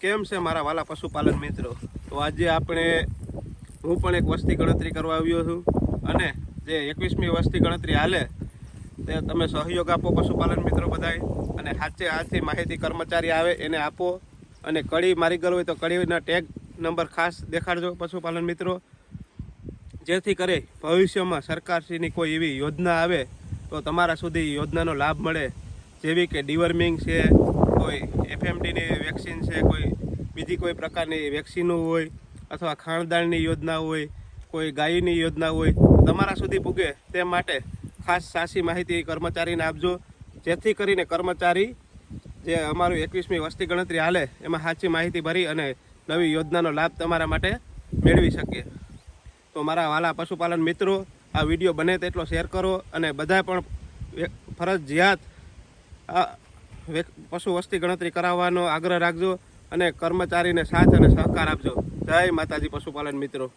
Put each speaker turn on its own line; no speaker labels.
કેમ છે મારા વાલા પશુપાલન મિત્રો? તો આજે આપણે, હું પણ એક વસ્તી ગણતરી કરવા આવ્યો છું અને જે એકવીસમી વસ્તી ગણતરી હાલે, તે તમે સહયોગ આપો પશુપાલન મિત્રો બધાય અને હાથે હાથથી માહિતી કર્મચારી આવે એને આપો અને કડી મારી ગયેલ હોય તો કડીના ટેગ નંબર ખાસ દેખાડજો પશુપાલન મિત્રો. જેથી કરે ભવિષ્યમાં સરકારશ્રીની કોઈ એવી યોજના આવે તો તમારા સુધી યોજનાનો લાભ મળે. જેવી કે ડિવર્મિંગ છે, કોઈ એફએમડીની વેક્સિન છે કોઈ બીજી કોઈ પ્રકારની વેક્સિનો હોય અથવા ખાણદાણની યોજના હોય, કોઈ ગાયની યોજના હોય, તમારા સુધી પૂગે તે માટે ખાસ સાચી માહિતી કર્મચારીને આપજો. જેથી કરીને કર્મચારી જે અમારું એકવીસમી વસ્તી ગણતરી હાલે, એમાં સાચી માહિતી ભરી અને નવી યોજનાનો લાભ તમારા માટે મેળવી શકીએ. તો મારા વાલા પશુપાલન મિત્રો, આ વીડિયો બને તેટલો શેર કરો અને બધા પણ ફરજિયાત આ પશુ વસ્તી ગણતરી કરાવવાનો આગ્રહ રાખજો. અને કર્મચારીને સાથ અને સહકાર આપજો. જય માતાજી પશુપાલન મિત્રો.